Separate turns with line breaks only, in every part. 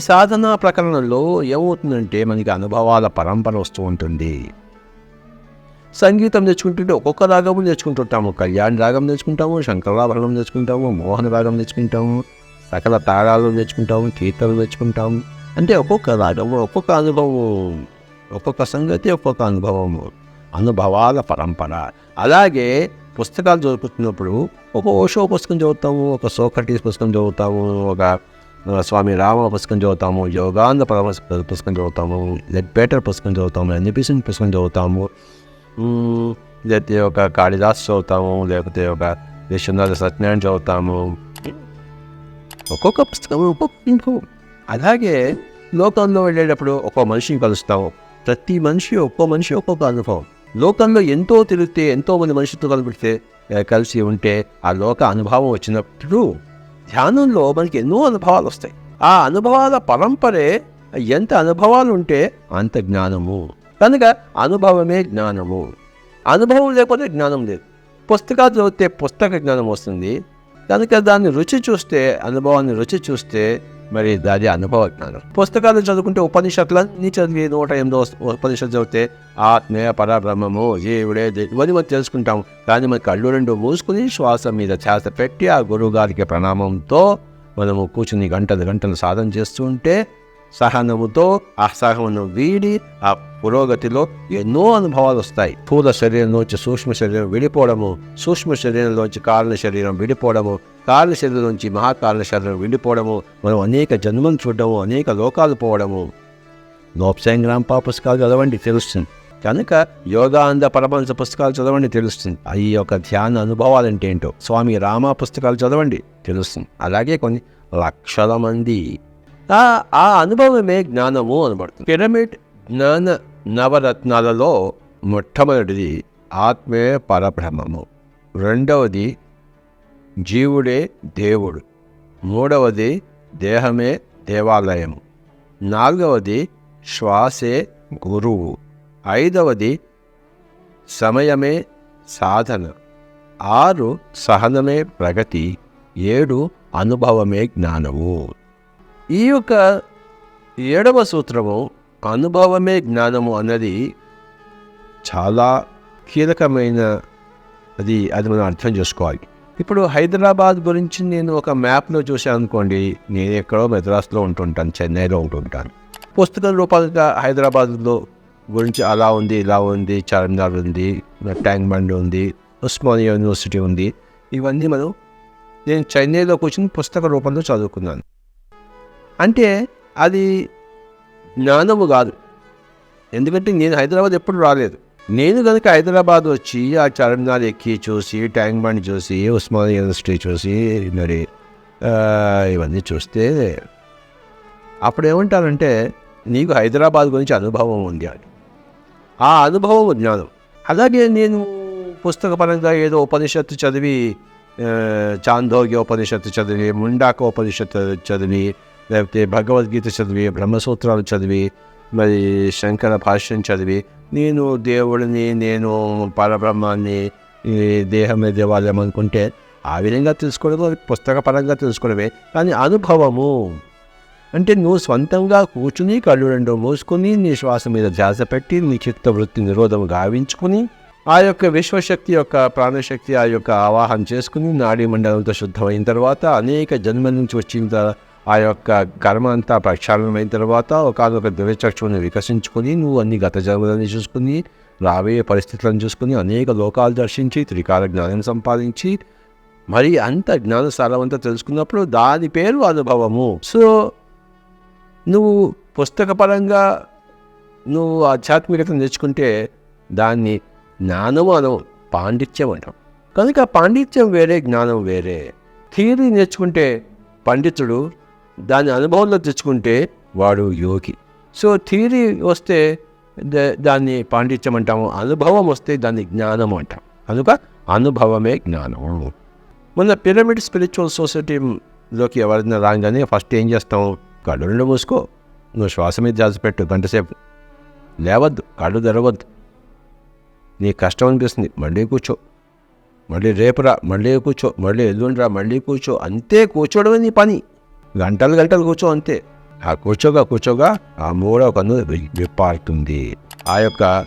సాధనా ప్రకరణలో ఏమవుతుందంటే మనకి అనుభవాల పరంపర వస్తూ ఉంటుంది. సంగీతం నేర్చుకుంటుంటే ఒక్కొక్క రాగము నేర్చుకుంటుంటాము. కళ్యాణ్ రాగం నేర్చుకుంటాము శంకరాభరణం నేర్చుకుంటాము మోహన రాగం నేర్చుకుంటాము సకల తాళాలు నేర్చుకుంటాము కీర్తనలు నేర్చుకుంటాము. అంటే ఒక్కొక్క రాగము ఒక్కొక్క అనుభవం ఒక్కొక్క సంగతి ఒక్కొక్క అనుభవము అనుభవాల పరంపర. అలాగే పుస్తకాలు చదువుతున్నప్పుడు ఒక ఓషో పుస్తకం చదువుతాము ఒక సోక్రటీస్ పుస్తకం చదువుతాము ఒక స్వామి రామ పుస్తకం చదువుతాము యోగానంద పరమ పుస్తకం చదువుతాము లెడ్ బేటర్ పుస్తకం చదువుతాము ఎన్నిపిసిన పుస్తకం చదువుతాము లేకపోతే ఒక కాళిదాస్ చదువుతాము లేకపోతే ఒక విశ్వనాథ సత్యనారాయణ చదువుతాము. ఒక్కొక్క పుస్తకం ఒక్కొక్క అలాగే లోకంలో వెళ్ళేటప్పుడు ఒక్కో మనిషిని కలుస్తాము ప్రతి మనిషి ఒక్కో మనిషి ఒక్కొక్క అనుభవం. లోకంలో ఎంతో తిరిగితే ఎంతో మంది మనుషులతో కలిపితే కలిసి ఉంటే ఆ లోక అనుభవం వచ్చినప్పుడు ధ్యానంలో మనకి ఎన్నో అనుభవాలు వస్తాయి. ఆ అనుభవాల పరంపరే ఎంత అనుభవాలు ఉంటే అంత జ్ఞానము. కనుక అనుభవమే జ్ఞానము. అనుభవం లేకపోతే జ్ఞానం లేదు. పుస్తకాలు చదివితే పుస్తక జ్ఞానం వస్తుంది. కనుక దాన్ని రుచి చూస్తే అనుభవాన్ని రుచి చూస్తే మరి దాని అనుభవ జ్ఞానం. పుస్తకాలు చదువుకుంటే ఉపనిషత్తులన్నీ చదివి నూట ఎనిమిదో ఉపనిషత్తు చదివితే ఆత్మీయ పరబ్రహ్మము జీవుడే ఇవన్నీ మనం తెలుసుకుంటాం. కానీ మన కళ్ళు రెండు మూసుకుని శ్వాస మీద ధ్యాస పెట్టి ఆ గురువుగారికి ప్రణామంతో మనము కూర్చుని గంటలు గంటలు సాధన చేస్తుంటే సహనముతో ఆ సహనము వీడి ఆ పురోగతిలో ఎన్నో అనుభవాలు వస్తాయి. స్థూల శరీరంలోంచి సూక్ష్మ శరీరం విడిపోవడము సూక్ష్మ శరీరంలోంచి కారణ శరీరం విడిపోవడము కారణ శరీరం నుంచి మహాకారణ శరీరం విడిపోవడము మనం అనేక జన్మలు చూడడము అనేక లోకాలు పోవడము. నోప్సాంగ్రాంపా పుస్తకాలు చదవండి తెలుస్తుంది. కనుక యోగానంద పరమహంస పుస్తకాలు చదవండి తెలుస్తుంది. ఈ యొక్క ధ్యాన అనుభవాలు అంటే ఏంటో? స్వామి రామ పుస్తకాలు చదవండి తెలుస్తుంది. అలాగే కొన్ని లక్షల మంది. ఆ ఆ అనుభవమే జ్ఞానము అనబడుతుంది. పిరమిడ్ జ్ఞాన నవరత్నాలలో మొట్టమొదటిది ఆత్మే పరబ్రహ్మము. రెండవది జీవుడే దేవుడు. మూడవది దేహమే దేవాలయము. నాలుగవది శ్వాసే గురువు. ఐదవది సమయమే సాధన. ఆరు సహనమే ప్రగతి. ఏడు అనుభవమే జ్ఞానము. ఈ యొక్క ఏడవ సూత్రము అనుభవమే జ్ఞానము అన్నది చాలా కీలకమైన అది అది మనం అర్థం చేసుకోవాలి. ఇప్పుడు హైదరాబాద్ గురించి నేను ఒక మ్యాప్లో చూశాను అనుకోండి నేను ఎక్కడో మెద్రాస్లో ఉంటుంటాను చెన్నైలో ఉంటుంటాను. పుస్తకం రూపాలుగా హైదరాబాద్లో గురించి అలా ఉంది ఇలా ఉంది చార్మినార్ ఉంది ట్యాంక్ బండ్ ఉంది ఉస్మానియా యూనివర్సిటీ ఉంది ఇవన్నీ మనం నేను చెన్నైలో కూర్చుని పుస్తక రూపంలో చదువుకున్నాను. అంటే అది జ్ఞానము కాదు. ఎందుకంటే నేను హైదరాబాద్ ఎప్పుడు రాలేదు. నేను కనుక హైదరాబాద్ వచ్చి ఆ చార్మినార్ ఎక్కి చూసి ట్యాంక్ బండ్ చూసి ఉస్మానియా యూనివర్సిటీ చూసి మరి ఇవన్నీ చూస్తే అప్పుడు ఏమంటారంటే నీకు హైదరాబాద్ గురించి అనుభవం ఉంది అని. ఆ అనుభవం జ్ఞానం. అలాగే నేను పుస్తకపరంగా ఏదో ఉపనిషత్తు చదివి చాందోగ్య ఉపనిషత్తు చదివి ముండాక ఉపనిషత్తు చదివి లేకపోతే భగవద్గీత చదివి బ్రహ్మసూత్రాలు చదివి మరి శంకర భాష్యం చదివి నేను దేవుడిని నేను పరబ్రహ్మాన్ని దేహమే దేవాలయం అనుకుంటే ఆ విధంగా తెలుసుకోవడము అది పుస్తకపరంగా తెలుసుకోవడమే. కానీ అనుభవము అంటే నువ్వు స్వంతంగా కూర్చుని కళ్ళు రెండు మూసుకుని నీ శ్వాస మీద ధ్యాస పెట్టి నీ చిత్త వృత్తి నిరోధం గావించుకుని ఆ యొక్క విశ్వశక్తి యొక్క ప్రాణశక్తి ఆ యొక్క ఆవాహన చేసుకుని నాడీ మండలంతో శుద్ధమైన తర్వాత అనేక జన్మల నుంచి వచ్చిన ఆ యొక్క కర్మ అంతా ప్రక్షాళనమైన తర్వాత ఒకనొక దివ్యచక్షుని వికసించుకుని నువ్వు అన్ని గత జన్మలని చూసుకుని రాబోయే పరిస్థితులను చూసుకుని అనేక లోకాలు దర్శించి త్రికాల జ్ఞానం సంపాదించి మరి అంత జ్ఞాన సారవంతా తెలుసుకున్నప్పుడు దాని పేరు అనుభవము. సో నువ్వు పుస్తకపరంగా నువ్వు ఆధ్యాత్మికత నేర్చుకుంటే దాన్ని జ్ఞానము అనవు పాండిత్యం అంటాం. కనుక పాండిత్యం వేరే జ్ఞానం వేరే. థియరీ నేర్చుకుంటే పండితుడు దాని అనుభవంలో తెచ్చుకుంటే వాడు యోగి. సో థియరీ వస్తే దాన్ని పాండిత్యం అంటాము అనుభవం వస్తే దాన్ని జ్ఞానం అంటాం. కనుక అనుభవమే జ్ఞానము. మొన్న పిరమిడ్ స్పిరిచువల్ సొసైటీలోకి ఎవరైనా రాగానే ఫస్ట్ ఏం చేస్తాం కళ్ళు మూసుకో. నువ్వు శ్వాస మీద జాసిపెట్టు గంటసేపు. లేవద్దు కళ్ళు తెరవద్దు. నీకు కష్టం అనిపిస్తుంది మళ్ళీ కూర్చో. మళ్ళీ రేపురా మళ్ళీ కూర్చో. మళ్ళీ ఎల్లుండిరా మళ్ళీ కూర్చో. అంతే కూర్చోవడమే నీ పని. గంటలు గంటలు కూర్చో అంతే. ఆ కూర్చోగా కూర్చోగా ఆ మూడవ కన్ను విప్పారుతుంది. ఆ యొక్క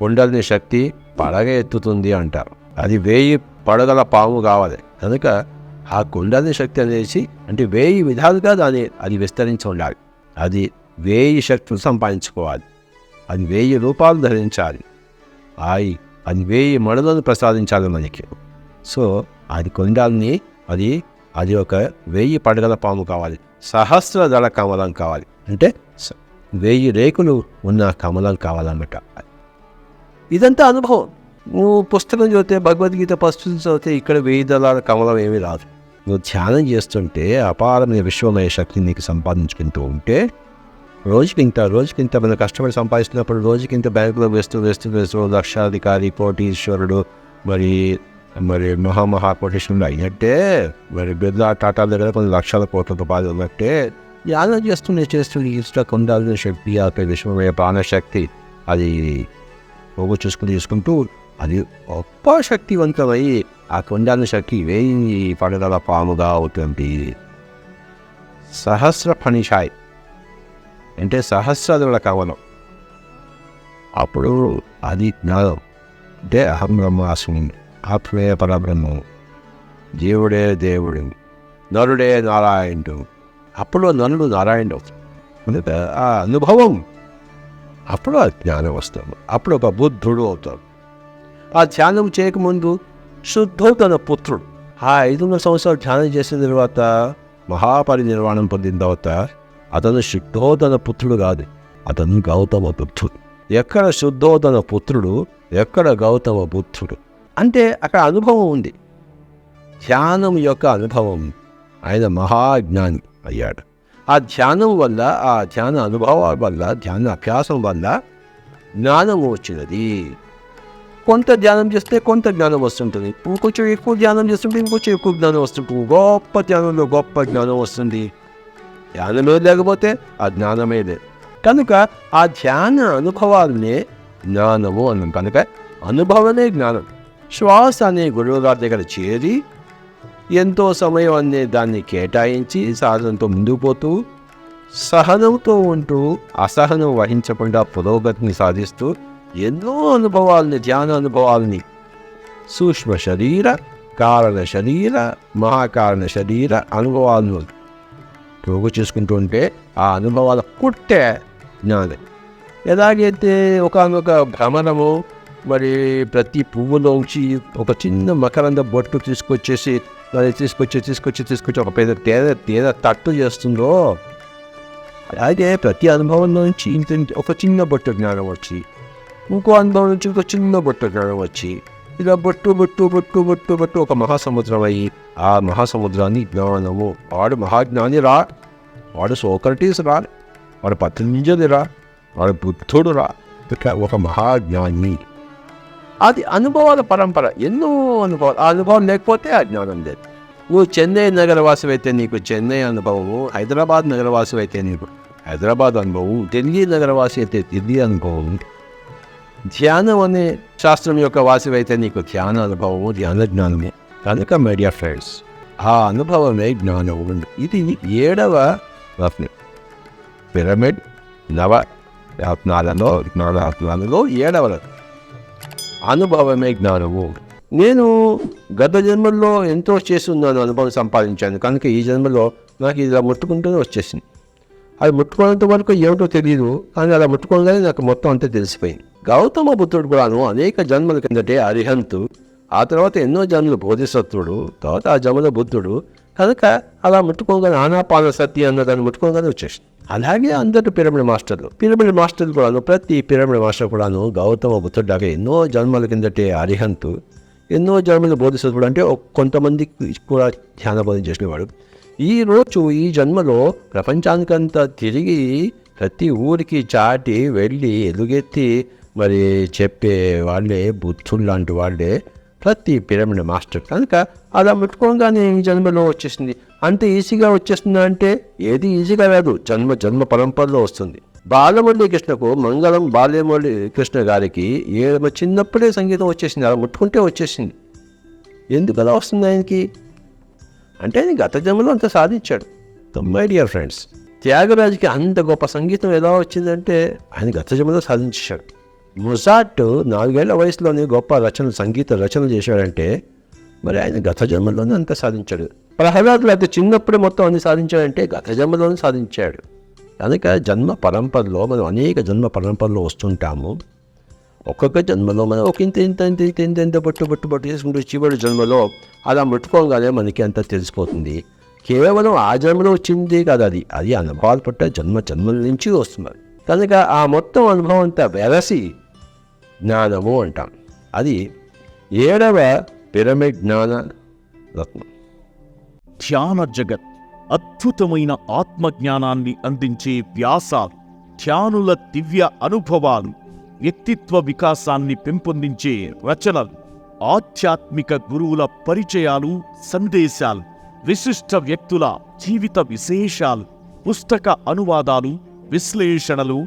కుండలిని శక్తి పడగ ఎత్తుతుంది అంటారు అది వేయి పడగల పాము కావాలి. కనుక ఆ కుండలిని శక్తి అనేసి అంటే వేయి విధాలుగా దాన్ని అది విస్తరించి ఉండాలి. అది వేయి శక్తులు సంపాదించుకోవాలి. అది వేయి రూపాలు ధరించాలి. ఆయి అది వేయి మడులను ప్రసాదించాలి మనకి. సో అది కొండాలని అది అది ఒక వెయ్యి పడగల పాము కావాలి. సహస్ర దళ కమలం కావాలి. అంటే వెయ్యి రేకులు ఉన్న కమలం కావాలన్నమాట. ఇదంతా అనుభవం. నువ్వు పుస్తకం చదివితే భగవద్గీత పరిస్థితులు చదివితే ఇక్కడ వెయ్యి దళాల కమలం ఏమీ రాదు. నువ్వు ధ్యానం చేస్తుంటే అపారమైన విశ్వమయ శక్తిని నీకు సంపాదించుకుంటూ ఉంటే రోజుకి ఇంత రోజుకి ఇంత కష్టపడి సంపాదిస్తున్నప్పుడు రోజుకి ఇంత బ్యాంకులో వేస్తూ వేస్తూ వేస్తూ లక్షాధికారి కోటీశ్వరుడు మరి మరి మహామహా కోటీశ్వరుడు అయినట్టే మరి బిర్లా టాటా దగ్గర కొన్ని లక్షల కోట్లతో బాధ ఉన్నట్టే యాగం చేస్తూనే చేస్తుంది ఇష్టకు ఉండాల్సిన శక్తి ఆ యొక్క విశ్వమయ ప్రాణశక్తి అది పోగు చూసుకుని చూసుకుంటూ అది గొప్ప శక్తివంతమై ఆ కొండాల శక్తి వేయి పడగల పాముగా అవుతుంది. సహస్ర ఫణిషాయ్ అంటే సహస్రాదుల కవనం. అప్పుడు అది జ్ఞానం అంటే అహం బ్రహ్మాస్మి ఆత్మే పరబ్రహ్మం దేవుడే దేవుడు నరుడే నారాయణుడు. అప్పుడు నరుడు నారాయణుడు అవుతాడు ఆ అనుభవం. అప్పుడు ఆ జ్ఞానం వస్తాము అప్పుడు ఒక బుద్ధుడు అవుతాడు. ఆ ధ్యానం చేయకముందు శుద్ధుడు తన పుత్రుడు. ఆ ఐదున్నర సంవత్సరాలు ధ్యానం చేసిన తర్వాత మహాపరినిర్వాణం పొందిన తర్వాత అతను శుద్ధోదన పుత్రుడు కాదు. అతను గౌతమ బుద్ధుడు. ఎక్కడ శుద్ధోదన పుత్రుడు ఎక్కడ గౌతమ బుద్ధుడు? అంటే అక్కడ అనుభవం ఉంది. ధ్యానం యొక్క అనుభవం. ఆయన మహాజ్ఞాని అయ్యాడు. ఆ ధ్యానం వల్ల ఆ ధ్యాన అనుభవాల వల్ల ధ్యాన అభ్యాసం వల్ల జ్ఞానం వచ్చినది. కొంత ధ్యానం చేస్తే కొంత జ్ఞానం వస్తుంటుంది. ఇంకొంచెం ఎక్కువ ధ్యానం చేస్తుంటే ఇంకొంచెం ఎక్కువ జ్ఞానం వస్తుంటుంది గొప్ప ధ్యానంలో గొప్ప జ్ఞానం వస్తుంది. ధ్యానమే లేకపోతే ఆ జ్ఞానమే లేదు. కనుక ఆ ధ్యాన అనుభవాలనే జ్ఞానము అన్నాం. కనుక అనుభవమే జ్ఞానం. శ్వాస అనే గురువుగారి దగ్గర చేరి ఎంతో సమయం అనే దాన్ని కేటాయించి సాధనతో ముందుకు పోతూ సహనంతో ఉంటూ అసహనం వహించకుండా పురోగతిని సాధిస్తూ ఎన్నో అనుభవాలని ధ్యాన అనుభవాలని సూక్ష్మ శరీర కారణ శరీర మహాకారణ శరీర అనుభవాలను పోగు చేసుకుంటూ ఉంటే ఆ అనుభవాల పుట్టే జ్ఞానం. ఎలాగైతే ఒకనొక భ్రమణము మరి ప్రతి పువ్వులోంచి ఒక చిన్న మకరంద బొట్టు తీసుకొచ్చేసి దాన్ని తీసుకొచ్చి తీసుకొచ్చి తీసుకొచ్చి ఒక పెద్ద తేద తేద తట్టు చేస్తుందో అలాగే ప్రతి అనుభవం నుంచి ఇంత ఒక చిన్న బొట్టు జ్ఞానం వచ్చి ఇంకో అనుభవం నుంచి ఒక చిన్న బొట్టు జ్ఞానం వచ్చి ఇలా బొట్టు బొట్టు బొట్టు బొట్టు బొట్టు ఒక మహాసముద్రం అయ్యి ఆ మహాసముద్రాన్ని జ్ఞానము వాడు మహాజ్ఞాని రా వాడు సోక్రటీస్ రా వాడు పతంజలి రా వాడు బుద్ధుడు రా ఒక మహాజ్ఞాని. అది అనుభవాల పరంపర ఎన్నో అనుభవాలు. ఆ అనుభవం లేకపోతే ఆ జ్ఞానం లేదు. నువ్వు చెన్నై నగరవాసం అయితే నీకు చెన్నై అనుభవము హైదరాబాద్ నగరవాసం అయితే నీకు హైదరాబాద్ అనుభవం ఢిల్లీ నగరవాసి అయితే ఢిల్లీ అనుభవం ధ్యానం అనే శాస్త్రం యొక్క వాసి అయితే నీకు ధ్యాన అనుభవము ధ్యాన జ్ఞానము. కనుక మీడియా ఫ్రెండ్స్ ఆ అనుభవమే జ్ఞానం ఇది ఏడవ రత్నం. పిరమిడ్ నవ రత్నాలలో రత్నాలలో ఏడవ రత్నం. అనుభవమే జ్ఞానము. నేను గత జన్మల్లో ఎంతో చేస్తున్నాను అనుభవం సంపాదించాను. కనుక ఈ జన్మలో నాకు ఇలా ముట్టుకుంటూనే వచ్చేసింది. అది ముట్టుకున్నంత వరకు ఏమిటో తెలియదు కానీ అలా ముట్టుకోగానే నాకు మొత్తం అంతా తెలిసిపోయింది. గౌతమ బుద్ధుడు కూడాను అనేక జన్మల కిందటే అరిహంతు ఆ తర్వాత ఎన్నో జన్మలు బోధిసత్వుడు తర్వాత ఆ జన్మల బుద్ధుడు. కనుక అలా ముట్టుకోగానే ఆనాపాన సతి అన్న దాన్ని ముట్టుకోగానే వచ్చేసింది. అలాగే అందరు పిరమిడ్ మాస్టర్లు. పిరమిడ్ మాస్టర్లు కూడాను ప్రతి పిరమిడ్ మాస్టర్ కూడాను గౌతమ బుద్ధుడాగా ఎన్నో జన్మల కిందటే అరిహంతు ఎన్నో జన్మలు బోధిసత్వుడు అంటే కొంతమంది కొంతమందికి కూడా ధ్యాన బోధన చేసినవాడు. ఈ రోజు ఈ జన్మలో ప్రపంచానికంతా తిరిగి ప్రతి ఊరికి చాటి వెళ్ళి ఎలుగెత్తి మరి చెప్పే వాళ్ళే బుద్ధులు లాంటి వాళ్ళే. ప్రతి పిరమిడ్ మాస్టర్. కనుక అలా ముట్టుకోగానే జన్మలో వచ్చేసింది. అంత ఈజీగా వచ్చేస్తుందా అంటే ఏది ఈజీగా రాదు జన్మ జన్మ పరంపరలో వస్తుంది. బాలమురళి కృష్ణకు మంగళం బాల్యమురళి కృష్ణ గారికి ఏ చిన్నప్పుడే సంగీతం వచ్చేసింది అలా ముట్టుకుంటే వచ్చేసింది. ఎందుకు అలా వస్తుంది ఆయనకి? అంటే ఆయన గత జన్మలో అంత సాధించాడు. మై డియర్ ఫ్రెండ్స్ త్యాగరాజుకి అంత గొప్ప సంగీతం ఎలా వచ్చిందంటే ఆయన గత జన్మలో సాధించాడు. మొజార్ట్ నాలుగేళ్ళ వయసులోనే గొప్ప రచనలు సంగీత రచనలు చేశాడంటే మరి ఆయన గత జన్మలోనే అంత సాధించాడు. ప్రహ్లాద్ లేకపోతే చిన్నప్పుడే మొత్తం అన్ని సాధించాడంటే గత జన్మలోనే సాధించాడు. కనుక జన్మ పరంపరలో మనం అనేక జన్మ పరంపరలో వస్తుంటాము. ఒక్కొక్క జన్మలో మనం ఒక ఇంత ఇంత ఇంత ఇంత ఇంత ఇంత పట్టు బొట్టు బొట్టు చేసుకుంటూ చివరి జన్మలో అలా ముట్టుకోగానే మనకి అంత తెలిసిపోతుంది. కేవలం ఆ జన్మలో వచ్చింది కాదు అది. అది అనుభవాలు పట్ట జన్మ జన్మల నుంచి వస్తుంది. కనుక ఆ మొత్తం అనుభవం అంతా వెరసి జ్ఞానము అంటాం. అది ఏడవ పిరమిడ్ జ్ఞాన రత్నం.
ధ్యాన జగత్ అద్భుతమైన ఆత్మజ్ఞానాన్ని అందించే వ్యాసాలు ధ్యానుల దివ్య అనుభవాలు వ్యక్తిత్వ వికాసాన్ని పెంపొందించే రచనలు ఆధ్యాత్మిక గురువుల పరిచయాలు సందేశాలు విశిష్ట వ్యక్తుల జీవిత విశేషాలు పుస్తక అనువాదాలు విశ్లేషణలు